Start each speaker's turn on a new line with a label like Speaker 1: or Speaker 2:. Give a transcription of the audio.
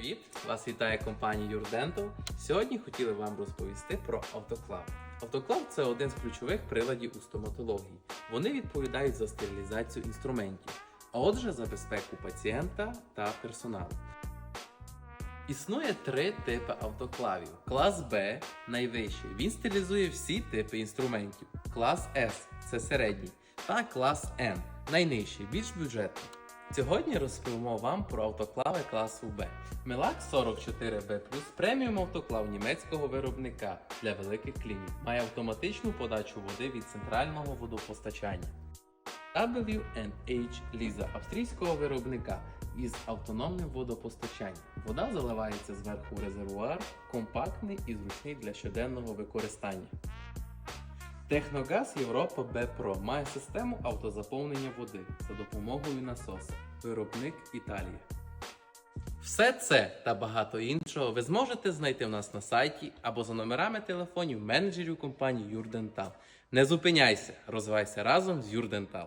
Speaker 1: Привіт! Вас вітає компанія Юрдентал. Сьогодні хотіли вам розповісти про автоклав. Автоклав це один з ключових приладів у стоматології. Вони відповідають за стерилізацію інструментів, а отже, за безпеку пацієнта та персоналу. Існує три типи автоклавів. Клас Б найвищий. Він стерилізує всі типи інструментів. Клас С це середній. Та клас Н найнижчий, більш бюджетний. Сьогодні розповімо вам про автоклави класу Б. Мелак 44B преміум автоклав німецького виробника для великих клінік. Має автоматичну подачу води від центрального водопостачання. W&H Ліза австрійського виробника із автономним водопостачанням. Вода заливається зверху в резервуар, компактний і зручний для щоденного використання. Техногаз Європа Бепро має систему автозаповнення води за допомогою насоса. Виробник Італія. Все це та багато іншого ви зможете знайти в нас на сайті або за номерами телефонів менеджерів компанії Юрдентал. Не зупиняйся, розвивайся разом з Юрдентал.